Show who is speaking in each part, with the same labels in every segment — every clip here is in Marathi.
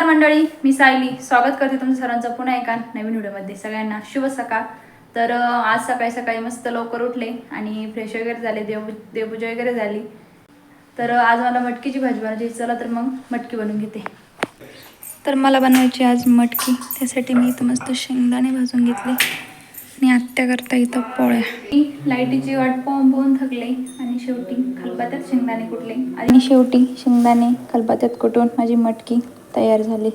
Speaker 1: नमस्कार मंडळी मी सायली. स्वागत करते तुमचं सरांचं पुन्हा एका नवीन व्हिडिओमध्ये. सगळ्यांना शुभ सकाळ. तर आज सकाळी सकाळी मस्त लवकर उठले आणि फ्रेश वगैरे झाले देव देवपूजा वगैरे झाली. तर आज मला मटकीची भाजी बनवायची चला तर मग मटकी बनवून घेते. तर मला बनवायची आज मटकी. त्यासाठी मी इथं मस्त शेंगदाणे भाजून घेतले. आणि आत्या करता इथं पोळ्या. मी लाईटीची वाट पाहून पाहून थकले आणि शेवटी खलपात्यात शेंगदाणे कुटले. आणि शेवटी शेंगदाणे खलपात्यात कुटून माझी मटकी तयार झाली.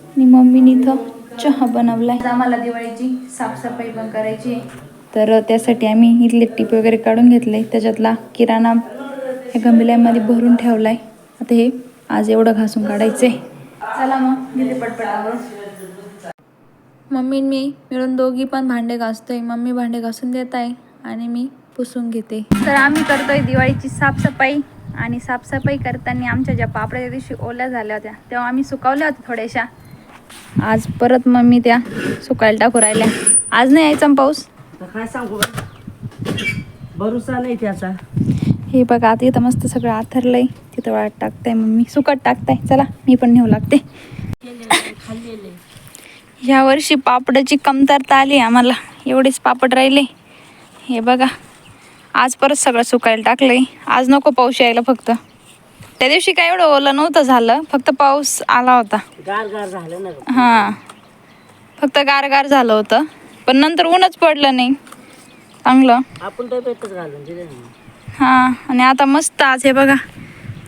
Speaker 1: आणि मम्मीने इथं चहा बनवलाय. आज आम्हाला दिवाळीची साफसफाई पण करायची आहे. तर त्यासाठी आम्ही इथले टीप वगैरे काढून घेतले त्याच्यातला किराणा या गंबिलामध्ये भरून ठेवलाय. आता हे आज एवढं घासून काढायचंय. चला मग गेले मम्मी मी मिळून दोघी पण भांडे घासतोय. मम्मी भांडे घासून देत आहे आणि मी पुसून घेते. तर आम्ही करतोय दिवाळीची साफसफाई. आणि साफसफाई करताना आमच्या ज्या पापड्या त्या दिवशी ओल्या झाल्या होत्या तेव्हा आम्ही सुकवल्या होत्या थोड्याशा. आज परत मम्मी त्या सुकायला टाकू राहिल्या. आज नाही यायचा पाऊस?
Speaker 2: काय सांगू? भरोसा नाही त्याचा.
Speaker 1: हे बघा आता इथं मस्त सगळं आथरलंय. तिथं वाट टाकताय मम्मी. सुकट टाकताय. चला मी पण नेऊ लागते. ह्या वर्षी पापडाची कमतरता आली आम्हाला. एवढेच पापड राहिले. हे बघा. आज परत सगळं सुकायला टाकलंय. आज नको पाऊस यायला फक्त. त्या दिवशी काय एवढं ओलं नव्हतं झालं फक्त पाऊस आला होता.
Speaker 2: गार गार झालं ना.
Speaker 1: हां. फक्त गारगार झालं होतं. पण नंतर ऊनच पडलं नाही. चांगलं.
Speaker 2: आपण डब्यातच घालून दिले ना
Speaker 1: हां आणि आता मस्त आज हे बघा.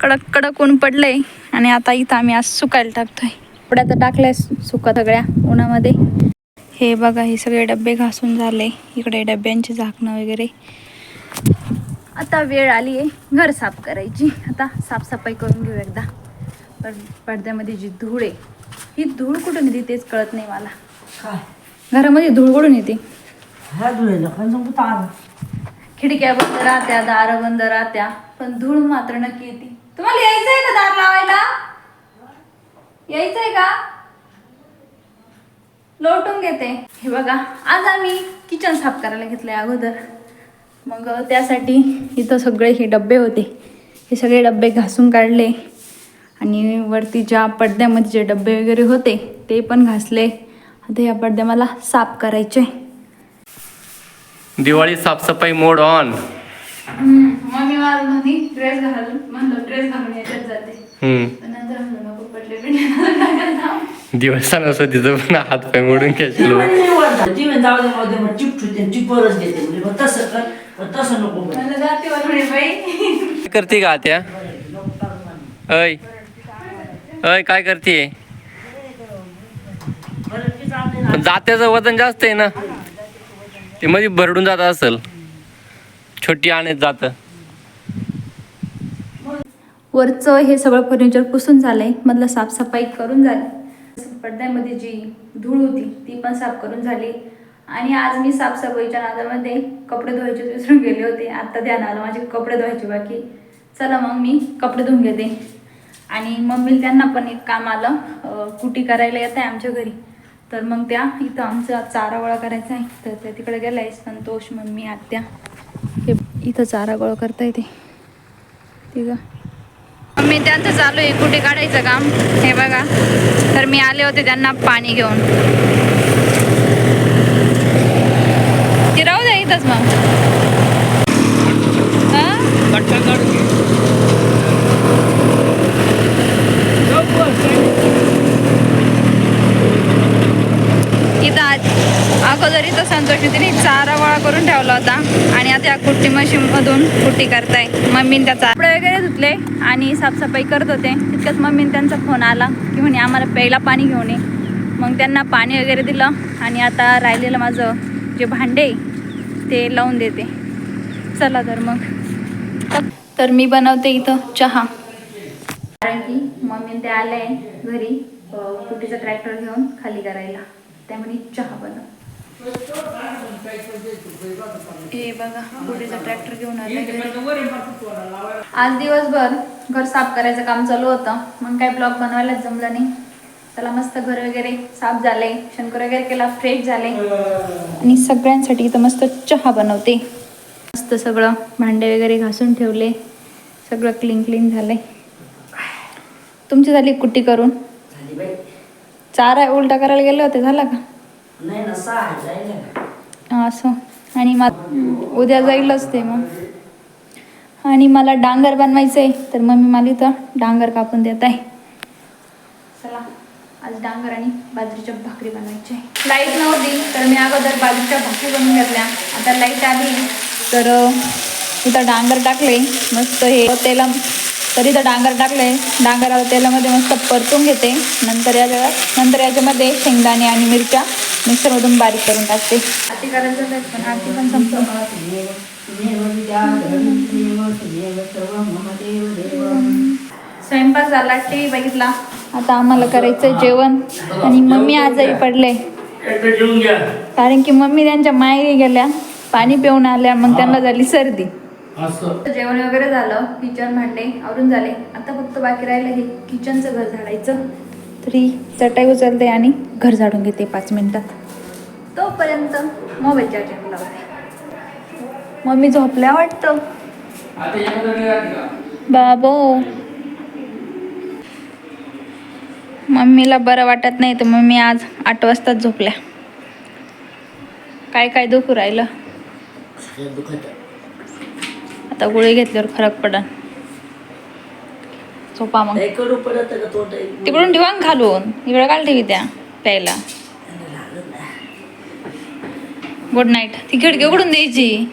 Speaker 1: कडक कडक ऊन पडलंय. आणि आता इथं आम्ही आज सुकायला टाकतोय. कपड्या तर टाकल्या सुका सगळ्या उन्हामध्ये. हे बघा हे सगळे डबे घासून झाले. इकडे डब्यांची झाकणं वगैरे. आता वेळ आली आहे घर साफ करायची. आता साफसफाई करून घेऊ एकदा. पण पडद्यामध्ये जी धूळ आहे ही धूळ कुठून येते तेच कळत नाही मला.
Speaker 2: काय?
Speaker 1: घरामध्ये धूळ कुठून येते?
Speaker 2: ह्या धुळेला काय सांगू तार
Speaker 1: खिडक्या बंद राहत्या दार बंद राहत्या पण धूळ मात्र नक्की येते. तुम्हाला यायचंय का दार लावायला? यायचंय का? लोटून घेते. हे बघा आज आम्ही किचन साफ करायला घेतलंय अगोदर. मग त्यासाठी इथं सगळे हे डबे होते. हे सगळे डबे घासून काढले. आणि वरती ज्या पडद्यामध्ये जे डबे वगैरे होते ते पण घासले. आता या पडद्या मला साफ करायचे.
Speaker 3: दिवाळी साफसफाई मोड ऑन.
Speaker 1: मम्मी मला म्हणे ड्रेस घालून. म्हणलं ड्रेस घालून याच्यात जाते.
Speaker 3: हम्म.
Speaker 1: पण नंतर म्हणलं नको पडले बिडले
Speaker 3: दिवाळी सणासुदीचं पण हात पाय मोडून खेचलो
Speaker 2: जीवन जाऊ दे जाऊ दे मग चिप ठुते चिपवरच देते. म्हणजे तसं कर. तसं नको
Speaker 3: काय करते का त्या अय अय काय करते जात्याचं वजन जास्त आहे ना. ते मध्ये भरडून जात असेल. छोटी आणत जात.
Speaker 1: वरचं हे सगळं फर्निचर पुसून झालंय. मधलं साफसफाई करून झाली. पडद्यामध्ये जी धूळ होती ती पण साफ करून झाली. आणि आज मी साफसफाईच्या नादामध्ये कपडे धुवायचे विसरून गेले होते. आत्ता ध्यान आलं माझे कपडे धुवायचे बाकी. चला मग मी कपडे धुवून घेते. आणि मम्मी त्यांना पण एक काम आलं अं, कुटी करायला येत आहे आमच्या घरी. तर मग त्या इथं आमचा चारा गोळा करायचा आहे. तर त्या तिकडे गेलाय संतोष मम्मी आत्या. हे इथं चारा गोळा करता येते. ठीक आहे मी त्यांचं चालू आहे कुठे काढायचं काम. हे बघा. तर मी आले होते त्यांना पाणी घेऊन. राहू मग इथं आज अगोदर इथं संतोषी तिने चारा गोळा करून ठेवला होता. आणि आता या कुट्टी मशीनमधून कुट्टी करताय. मम्मीने त्याचा कपडे वगैरे धुतले आणि साफसफाई करत होते. तितकंच मम्मीने त्यांचा फोन आला की म्हणे आम्हाला प्यायला पाणी घेऊन ये. मग त्यांना पाणी वगैरे दिलं आणि आता राहिलेलं माझं जे भांडे आहे, ते लावून देते. चला तर मग. तर मी बनवते इथं चहा. कारण की मम्मी ते आले घरी अं, कुटीचा ट्रॅक्टर घेऊन खाली करायला. त्यामुळे चहा बनव. हे बघा कुठेचा ट्रॅक्टर घेऊन आज दिवसभर घर साफ करायचं काम चालू होतं. मग काय ब्लॉग बनवायलाच जमलं नाही. त्याला मस्त घर वगैरे साफ झाले शंकर वगैरे केला फ्रेश झाले. आणि सगळ्यांसाठी इथं मस्त चहा बनवते. मस्त सगळं भांडे वगैरे घासून ठेवले. सगळं क्लीन क्लीन झालंय. तुमची झाली कुट्टी करून?
Speaker 2: झाली बाई.
Speaker 1: चारा उलटा करायला गेले होते झाला का?
Speaker 2: नाही ना सहा आहे, जायला ना.
Speaker 1: हा, असं. आणि मग उद्या जाईलच ते मग. आणि मला डांगर बनवायचं आहे तर मम्मी मला इथं डांगर कापून देत आहे. चला. आज डांगर आणि बाजरीच्या भाकरी बनवायची आहे लाइट नव्हती तर मी अगोदर बाजरीच्या भाकरी बनवून घेतल्या आता लाइट आली तर तिथं इथं डांगर टाकले मस्त हे तेला तर इथं डांगर टाकले डांगराला तेलामध्ये मस्त परतून घेते नंतर याच्या नंतर याच्यामध्ये शेंगदाणे आणि मिरच्या मिक्सरमधून बारीक करून टाकते आरती करायचं पण आरती पण संपलं स्वयंपाक झाला टी व्ही बघितला. आता आम्हाला करायचं जेवण. आणि मम्मी आजारी पडले. कारण की मम्मी त्यांच्या माहेरी गेल्या. पाणी पिऊन आल्या मग त्यांना झाली सर्दी.
Speaker 3: असं.
Speaker 1: जेवण वगैरे झालं किचन भांडे आवरून झाले. आता फक्त बाकी राहिलं हे किचनचं घर झाडायचं. तरी चटाई उचलते आणि घर झाडून घेते पाच मिनिटात. तोपर्यंत मोबाईल चार्जिंग लावते मम्मी झोपल्या वाटतं? बाबो. मम्मीला बरं वाटत नाही तर मम्मी आज आठ वाजताच झोपल्या. काय काय दुखू राहिलं? आता गोळी घेतल्यावर फरक पडन. झोपा मग. तिकडून ठेवा घालून. इकडे काल ठेवी त्या प्यायला. गुड नाईट ती खिडकी उघडून द्यायची.